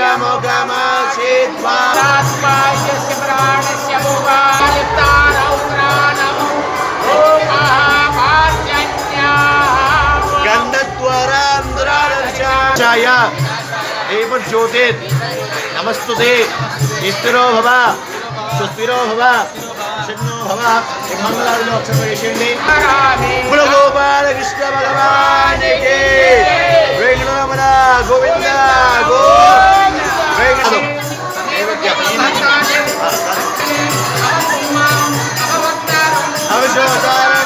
పంచముఖమాసిద్వా ఆత్మాయస్య ప్రాణస్య భూపాలిప్తారౌద్రాణము ఓమహాపార్జన్యాః గంధద్వారాంధ్రాదర్శాయ దేవజ్యోతిర్ నమస్తుతే నిస్తిరో భవ సుస్థిరో భవ షణ్ణో భవ ఈ మంగళాదిలో అక్షరం వేసేయండి కుల గోపాల కృష్ణ భగవానికి వెంకటరమణ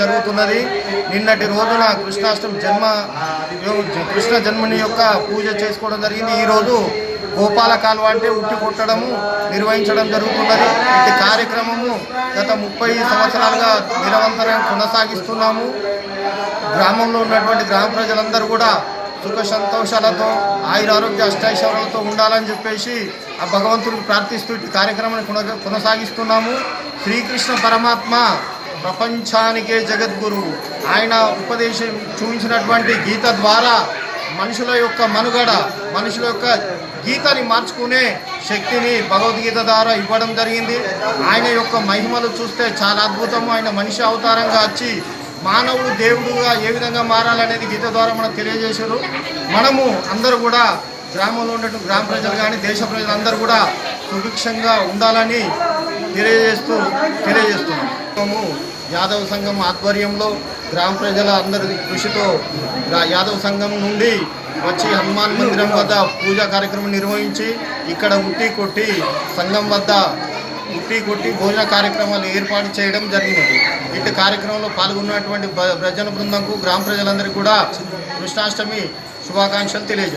జరుగుతున్నది. నిన్నటి రోజున కృష్ణాష్టమి జన్మ కృష్ణ జన్మని యొక్క పూజ చేసుకోవడం జరిగింది. ఈరోజు గోపాల కాలువ అంటే ఉట్టి కొట్టడము నిర్వహించడం జరుగుతున్నది. ఈ కార్యక్రమము గత ముప్పై సంవత్సరాలుగా నిరంతరం కొనసాగిస్తున్నాము. గ్రామంలో ఉన్నటువంటి గ్రామ ప్రజలందరూ కూడా సుఖ సంతోషాలతో ఆయురారోగ్య అష్టైశ్వర్యాలతో ఉండాలని చెప్పేసి ఆ భగవంతుడికి ప్రార్థిస్తూ ఈ కార్యక్రమాన్ని కొనసాగిస్తున్నాము. శ్రీకృష్ణ పరమాత్మ ప్రపంచానికే జగద్గురువు ఆయన ఉపదేశం చూపించినటువంటి గీత ద్వారా మనుషుల యొక్క మనుగడ మనుషుల యొక్క గీతని మార్చుకునే శక్తిని భగవద్గీత ద్వారా ఇవ్వడం జరిగింది. ఆయన యొక్క మహిమలు చూస్తే చాలా అద్భుతము. ఆయన మనిషి అవతారంగా వచ్చి మానవుడు దేవుడుగా ఏ విధంగా మారాలనేది గీత ద్వారా మనకు తెలియజేశారు. మనము అందరూ కూడా గ్రామంలో ఉన్నటువంటి గ్రామ ప్రజలు కానీ దేశ ప్రజలందరూ కూడా సుభిక్షంగా ఉండాలని తెలియజేస్తూ తెలియజేస్తున్నాము యాదవ సంఘం ఆధ్వర్యంలో గ్రామ ప్రజల అందరి కృషితో యాదవ సంఘం నుండి వచ్చి హనుమాన్ మందిరం వద్ద పూజా కార్యక్రమం నిర్వహించి ఇక్కడ ఉట్టి కొట్టి సంఘం వద్ద ఉట్టి కొట్టి భోజన కార్యక్రమాలు ఏర్పాటు చేయడం జరిగినది ఇటు కార్యక్రమంలో పాల్గొన్నటువంటి ప్రజల బృందంకు గ్రామ ప్రజలందరికీ కూడా కృష్ణాష్టమి శుభాకాంక్షలు తెలియజేస్తారు